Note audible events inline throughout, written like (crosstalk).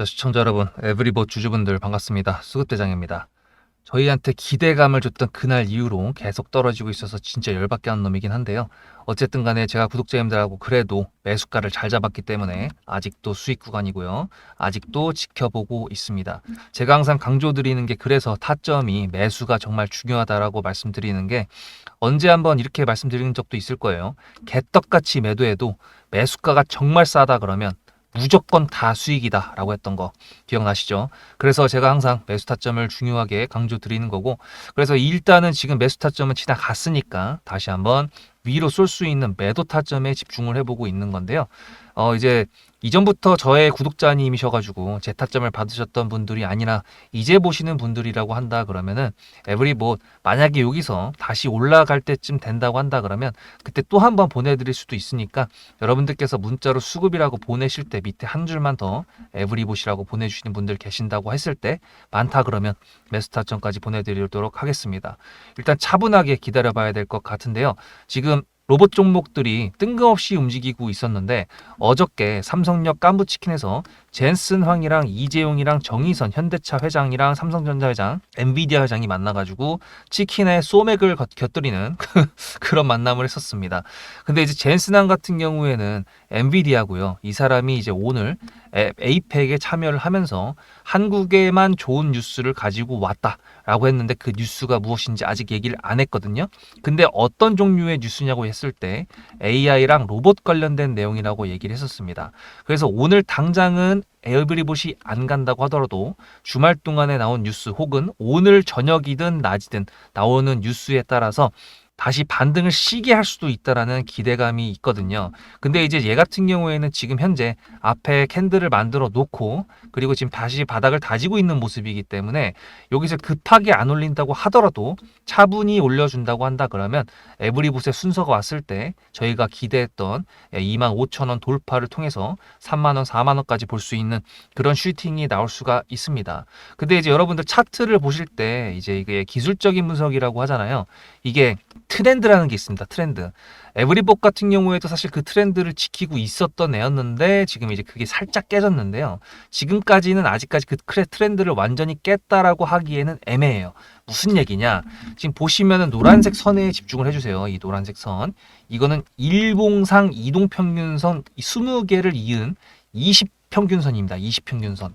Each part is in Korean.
자, 시청자 여러분, 에브리보 주주분들 반갑습니다. 수급대장입니다. 저희한테 기대감을 줬던 그날 이후로 계속 떨어지고 있어서 진짜 열받게 하는 놈이긴 한데요. 어쨌든 간에 제가 구독자님들하고 그래도 매수가를 잘 잡았기 때문에 아직도 수익 구간이고요. 아직도 지켜보고 있습니다. 제가 항상 강조드리는 게 그래서 타점이 매수가 정말 중요하다라고 말씀드리는 게 언제 한번 이렇게 말씀드리는 적도 있을 거예요. 개떡같이 매도해도 매수가가 정말 싸다 그러면 무조건 다 수익이다라고 했던 거 기억나시죠? 그래서 제가 항상 매수 타점을 중요하게 강조 드리는 거고 그래서 일단은 지금 매수 타점은 지나갔으니까 다시 한번 위로 쏠 수 있는 매도 타점에 집중을 해보고 있는 건데요. 어 이제 이전부터 저의 구독자님이셔가지고 제 타점을 받으셨던 분들이 아니라 이제 보시는 분들이라고 한다 그러면은 에브리봇 만약에 여기서 다시 올라갈 때쯤 된다고 한다 그러면 그때 또 한 번 보내드릴 수도 있으니까 여러분들께서 문자로 수급이라고 보내실 때 밑에 한 줄만 더 에브리봇이라고 보내주시는 분들 계신다고 했을 때 많다 그러면 매스타점까지 보내드리도록 하겠습니다. 일단 차분하게 기다려봐야 될 것 같은데요. 지금 로봇 종목들이 뜬금없이 움직이고 있었는데 어저께 삼성역 깐부치킨에서 젠슨 황이랑 이재용이랑 정의선 현대차 회장이랑 삼성전자 회장, 엔비디아 회장이 만나가지고 치킨에 소맥을 곁- 곁들이는 (laughs) 그런 만남을 했었습니다. 근데 이제 젠슨 황 같은 경우에는 엔비디아고요. 이 사람이 이제 오늘 에- 에이펙에 참여를 하면서 한국에만 좋은 뉴스를 가지고 왔다라고 했는데 그 뉴스가 무엇인지 아직 얘기를 안 했거든요. 근데 어떤 종류의 뉴스냐고 했을 때 AI랑 로봇 관련된 내용이라고 얘기를 했었습니다. 그래서 오늘 당장은 에어브리봇이 안 간다고 하더라도 주말 동안에 나온 뉴스 혹은 오늘 저녁이든 낮이든 나오는 뉴스에 따라서 다시 반등을 시게 할 수도 있다라는 기대감이 있거든요. 근데 이제 얘 같은 경우에는 지금 현재 앞에 캔들을 만들어 놓고 그리고 지금 다시 바닥을 다지고 있는 모습이기 때문에 여기서 급하게 안 올린다고 하더라도 차분히 올려준다고 한다 그러면 에브리봇의 순서가 왔을 때 저희가 기대했던 2만 5천 원 돌파를 통해서 3만 원, 4만 원까지 볼 수 있는 그런 슈팅이 나올 수가 있습니다. 근데 이제 여러분들 차트를 보실 때 이제 이게 기술적인 분석이라고 하잖아요. 이게 트렌드라는 게 있습니다. 트렌드. 에브리봇 같은 경우에도 사실 그 트렌드를 지키고 있었던 애였는데 지금 이제 그게 살짝 깨졌는데요. 지금까지는 아직까지 그 트렌드를 완전히 깼다라고 하기에는 애매해요. 무슨 얘기냐? 지금 보시면은 노란색 선에 집중을 해주세요. 이 노란색 선. 이거는 일봉상 이동평균선 20개를 이은 20 평균선입니다. 20 평균선.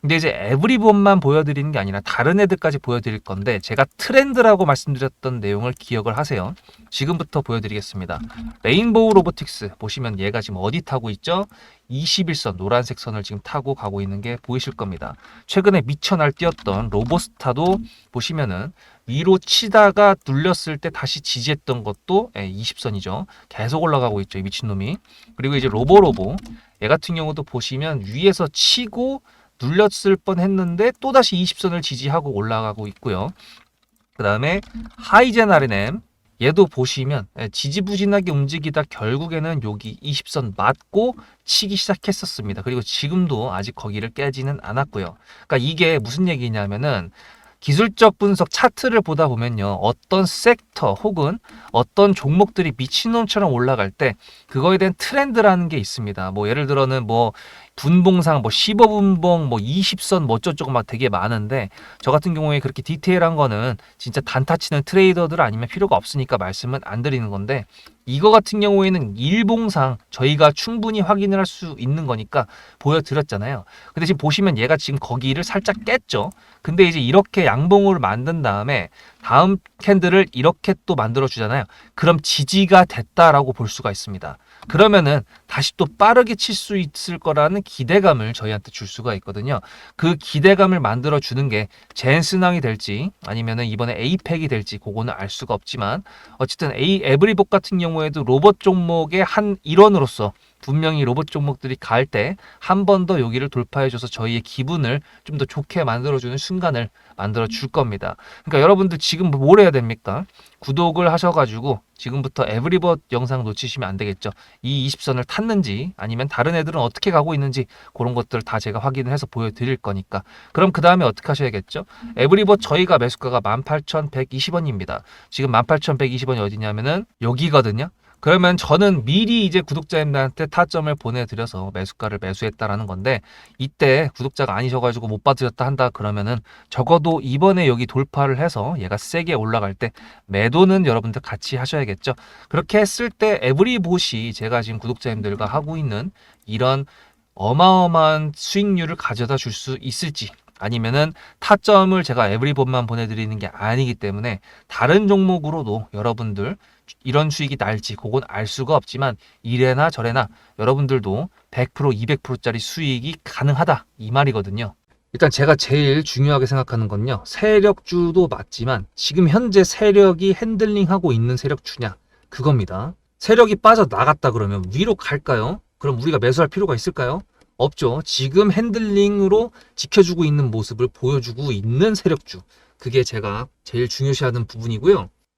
근데 이제 에브리본만 보여드리는 게 아니라 다른 애들까지 보여드릴 건데 제가 트렌드라고 말씀드렸던 내용을 기억을 하세요. 지금부터 보여드리겠습니다. 레인보우 로보틱스 보시면 얘가 지금 어디 타고 있죠? 21선 노란색 선을 지금 타고 가고 있는 게 보이실 겁니다. 최근에 미쳐 날뛰었던 로보스타도 보시면은 위로 치다가 눌렸을 때 다시 지지했던 것도 20선이죠. 계속 올라가고 있죠. 이 미친놈이. 그리고 이제 로보로보 얘 같은 경우도 보시면 위에서 치고 눌렸을 뻔 했는데 또다시 20선을 지지하고 올라가고 있고요. 그 다음에 하이젠 RNM 얘도 보시면 예, 지지부진하게 움직이다 결국에는 여기 20선 맞고 치기 시작했었습니다. 그리고 지금도 아직 거기를 깨지는 않았고요. 그러니까 이게 무슨 얘기냐면은 기술적 분석 차트를 보다 보면요. 어떤 섹터 혹은 어떤 종목들이 미친놈처럼 올라갈 때 그거에 대한 트렌드라는 게 있습니다. 뭐 예를 들어는 뭐 분봉상 뭐 15분봉 뭐 20선 뭐 어쩌고저쩌고 막 되게 많은데 저 같은 경우에 그렇게 디테일한 거는 진짜 단타 치는 트레이더들 아니면 필요가 없으니까 말씀은 안 드리는 건데 이거 같은 경우에는 일봉상 저희가 충분히 확인을 할 수 있는 거니까 보여드렸잖아요. 근데 지금 보시면 얘가 지금 거기를 살짝 깼죠. 근데 이제 이렇게 양봉으로 만든 다음에 다음 캔들을 이렇게 또 만들어 주잖아요. 그럼 지지가 됐다라고 볼 수가 있습니다. 그러면은 다시 또 빠르게 칠 수 있을 거라는 기대감을 저희한테 줄 수가 있거든요. 그 기대감을 만들어 주는 게 젠슨왕이 될지 아니면은 이번에 에이펙이 될지 그거는 알 수가 없지만 어쨌든 에이 에브리봇 같은 경우에도 로봇 종목의 한 일원으로서 분명히 로봇 종목들이 갈 때 한 번 더 여기를 돌파해줘서 저희의 기분을 좀 더 좋게 만들어주는 순간을 만들어 줄 겁니다. 그러니까 여러분들 지금 뭘 해야 됩니까? 구독을 하셔가지고 지금부터 에브리봇 영상 놓치시면 안 되겠죠. 이 20선을 탔는지 아니면 다른 애들은 어떻게 가고 있는지 그런 것들 다 제가 확인을 해서 보여드릴 거니까 그럼 그 다음에 어떻게 하셔야겠죠? 에브리봇 저희가 매수가가 18,120원입니다. 지금 18,120원이 어디냐면은 여기거든요. 그러면 저는 미리 이제 구독자님들한테 타점을 보내드려서 매수가를 매수했다라는 건데 이때 구독자가 아니셔가지고 못 받으셨다 한다 그러면은 적어도 이번에 여기 돌파를 해서 얘가 세게 올라갈 때 매도는 여러분들 같이 하셔야겠죠. 그렇게 했을 때 에브리봇이 제가 지금 구독자님들과 하고 있는 이런 어마어마한 수익률을 가져다 줄 수 있을지 아니면은 타점을 제가 에브리봇만 보내드리는 게 아니기 때문에 다른 종목으로도 여러분들 이런 수익이 날지 그건 알 수가 없지만 이래나 저래나 여러분들도 100% 200%짜리 수익이 가능하다 이 말이거든요. 일단 제가 제일 중요하게 생각하는 건요. 세력주도 맞지만 지금 현재 세력이 핸들링하고 있는 세력주냐 그겁니다. 세력이 빠져나갔다 그러면 위로 갈까요? 그럼 우리가 매수할 필요가 있을까요? 없죠. 지금 핸들링으로 지켜주고 있는 모습을 보여주고 있는 세력주. 그게 제가 제일 중요시하는 부분이고요.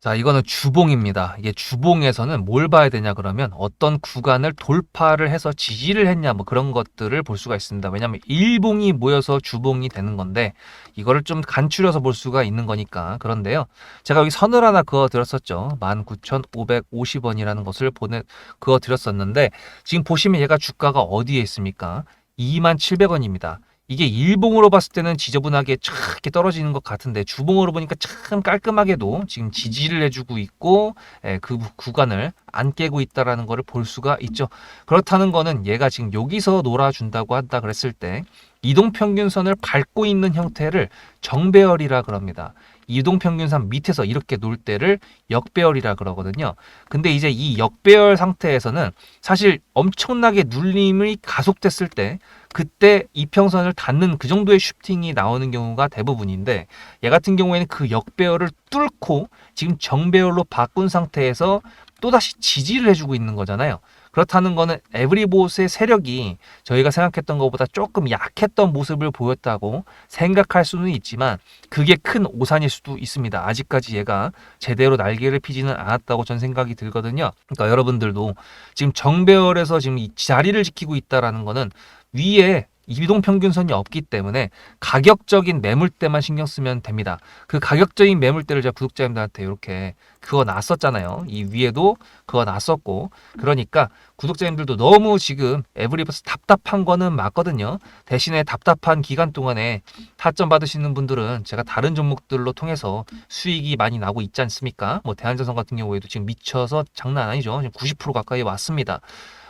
자, 이거는 주봉입니다. 이게 주봉에서는 뭘 봐야 되냐 그러면 어떤 구간을 돌파를 해서 지지를 했냐 뭐 그런 것들을 볼 수가 있습니다. 왜냐하면 일봉이 모여서 주봉이 되는 건데 이거를 좀 간추려서 볼 수가 있는 거니까 그런데요. 제가 여기 선을 하나 그어 드렸었죠. 19,550원이라는 것을 보내 그어 드렸었는데 지금 보시면 얘가 주가가 어디에 있습니까? 2700원입니다. 이게 일봉으로 봤을 때는 지저분하게 촥 이렇게 떨어지는 것 같은데 주봉으로 보니까 참 깔끔하게도 지금 지지를 해주고 있고 예, 그 구간을 안 깨고 있다라는 것을 볼 수가 있죠. 그렇다는 거는 얘가 지금 여기서 놀아준다고 한다 그랬을 때 이동평균선을 밟고 있는 형태를 정배열이라 그럽니다. 이동평균선 밑에서 이렇게 놀 때를 역배열이라 그러거든요. 근데 이제 이 역배열 상태에서는 사실 엄청나게 눌림이 가속됐을 때 그때 이평선을 닿는 그 정도의 슈팅이 나오는 경우가 대부분인데 얘 같은 경우에는 그 역배열을 뚫고 지금 정배열로 바꾼 상태에서 또다시 지지를 해주고 있는 거잖아요. 그렇다는 거는 에브리봇의 세력이 저희가 생각했던 것보다 조금 약했던 모습을 보였다고 생각할 수는 있지만 그게 큰 오산일 수도 있습니다. 아직까지 얘가 제대로 날개를 피지는 않았다고 전 생각이 들거든요. 그러니까 여러분들도 지금 정배열에서 지금 이 자리를 지키고 있다라는 거는 위에 이동 평균선이 없기 때문에 가격적인 매물대만 신경 쓰면 됩니다. 그 가격적인 매물대를 제가 구독자님들한테 이렇게 그거 놨었잖아요. 이 위에도 그거 놨었고 그러니까 구독자님들도 너무 지금 에브리버스 답답한 거는 맞거든요. 대신에 답답한 기간 동안에 타점 받으시는 분들은 제가 다른 종목들로 통해서 수익이 많이 나고 있지 않습니까? 뭐 대한전선 같은 경우에도 지금 미쳐서 장난 아니죠. 지금 90% 가까이 왔습니다.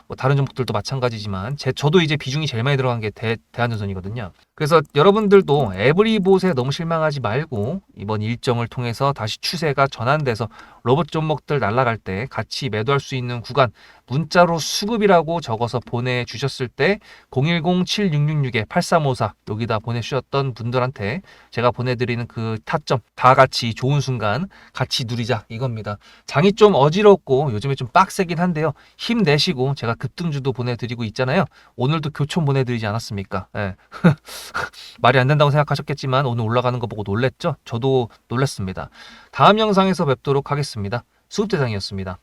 뭐 다른 종목들도 마찬가지지만 제 저도 이제 비중이 제일 많이 들어간 게 대, 대한전선이거든요. 그래서 여러분들도 에브리봇에 너무 실망하지 말고 이번 일정을 통해서 다시 추세가 전환돼서 로봇 종목들 날아갈 때 같이 매도할 수 있는 구간 문자로 수급이라고 적어서 보내주셨을 때 010-7666-8354 여기다 보내주셨던 분들한테 제가 보내드리는 그 타점 다 같이 좋은 순간 같이 누리자 이겁니다. 장이 좀 어지럽고 요즘에 좀 빡세긴 한데요. 힘내시고 제가 급등주도 보내드리고 있잖아요. 오늘도 교촌 보내드리지 않았습니까? 예. (laughs) 말이 안 된다고 생각하셨겠지만 오늘 올라가는 거 보고 놀랬죠? 저도 놀랐습니다. 다음 영상에서 뵙도록 하겠습니다. 수급대장이었습니다.